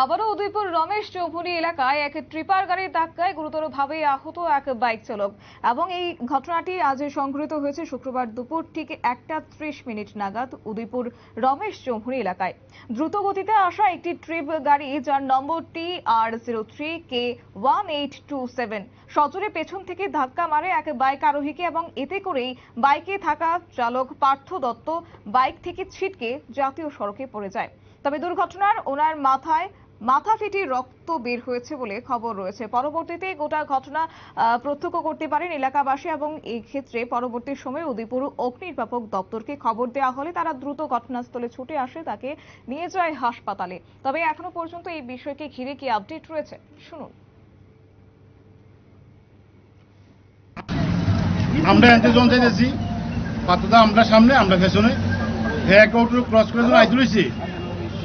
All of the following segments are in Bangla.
আবারও উদয়পুর রমেশ চৌধুরী এলাকায় এক ট্রিপার গাড়ির ধাক্কায় গুরুতরভাবে আহত এক বাইক চালক। এবং এই ঘটনাটি আজ সংঘটিত হয়েছে শুক্রবার দুপুর ঠিক একটা ত্রিশ মিনিট নাগাদ উদয়পুর রমেশ চৌধুরী এলাকায়। দ্রুত গতিতে আসা একটি ট্রিপ গাড়ি যার number T R zero three K one eight two seven সজোরে পেছন থেকে ধাক্কা মারে এক বাইক আরোহীকে এবং এতে করেই বাইকে থাকা চালক পার্থ দত্ত বাইক থেকে ছিটকে জাতীয় সড়কে পড়ে যায়। তবে দুর্ঘটনার ওনার মাথায় মাথা ফেটে রক্ত বের হয়েছে বলে খবর রয়েছে। পরবর্তীতে গোটা ঘটনা প্রত্যক্ষ করতে পারেন এলাকাবাসী এবং এই ক্ষেত্রে পরবর্তী সময়ে উদয়পুর অগ্নিনির্বাপক দপ্তরকে খবর দেওয়া হলে তারা দ্রুত ঘটনাস্থলে ছুটে আসে, তাকে নিয়ে যায় হাসপাতালে। তবে এখনও পর্যন্ত এই বিষয়কে ঘিরে কি আপডেট রয়েছে? শুনুন। আমরা এতে জন চাইতেছি আমরা সামনে, আমরা পেছনে। ক্রস করে আইতে রয়েছে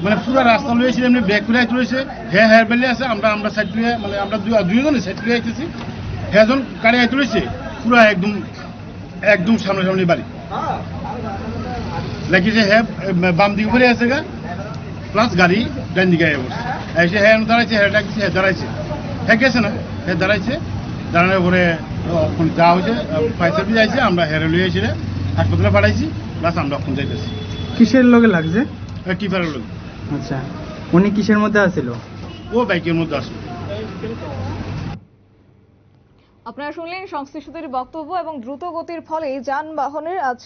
মানে পুরো রাস্তা লয়েছে এমনি ব্যাক করে আইতে রয়েছে হ্যাঁ হ্যাঁ বেলে আছে আমরা আমরা সাইড করে মানে আমরা দুই দুইজনে সাইড করে আইতেছি। হ্যাঁ জন গাড়ি আইতে রয়েছে পুরো একদম একদম সামনাসামনি বাড়ি। লাগিয়েছে হ্যাঁ বাম দিকে করে আছে গা প্লাস গাড়ি ডান দিকে আগে বসে এসে হ্যাঁ দাঁড়াইছে হ্যাঁ ডাকছে হ্যাঁ দাঁড়াইছে। হ্যাঁ গেছে না হ্যাঁ দাঁড়াইছে। দাঁড়ানোর পরে ওখানে যা হয়েছে ফায়ার সার্ভিস আইছে আমরা হেরে লয়ে এসে হাসপাতালে পাঠাইছি প্লাস আমরা এখন যাইতেছি। কিসের লোকে লাগছে? টিফারের লোক আচ্ছা। উনি কিসের মধ্যে আসছিল ও বাইকের মধ্যে আসলো। আপনারা শুনলেন সংশ্লিষ্টদের বক্তব্য এবং দ্রুত গতির ফলে যানবাহনের আজ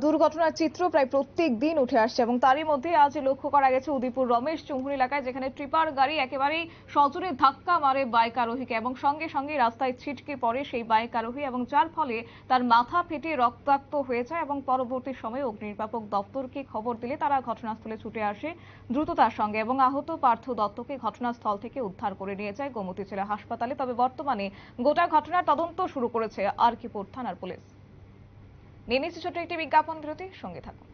দুর্ঘটনার চিত্র প্রায় প্রত্যেক দিন উঠে আসছে এবং তারই মধ্যে আজ লক্ষ্য করা গেছে উদয়পুর রমেশ চৌধুরী এলাকায় যেখানে ট্রিপার গাড়ি একেবারেই সজোরে ধাক্কা মারে বাইক আরোহীকে এবং সঙ্গে সঙ্গে রাস্তায় ছিটকে পড়ে সেই বাইক আরোহী এবং যার ফলে তার মাথা ফেটে রক্তাক্ত হয়ে যায় এবং পরবর্তী সময়ে অগ্নিনির্বাপক দপ্তরকে খবর দিলে তারা ঘটনাস্থলে ছুটে আসে দ্রুততার সঙ্গে এবং আহত পার্থ দত্তকে ঘটনাস্থল থেকে উদ্ধার করে নিয়ে যায় গোমতী জেলা হাসপাতালে। তবে বর্তমানে গোটা ঘটনার তদন্ত শুরু করেছে আরকিপুর থানার পুলিশ। নিয়ে ছোট একটি বিজ্ঞাপন বিরতি সঙ্গে থাকুন।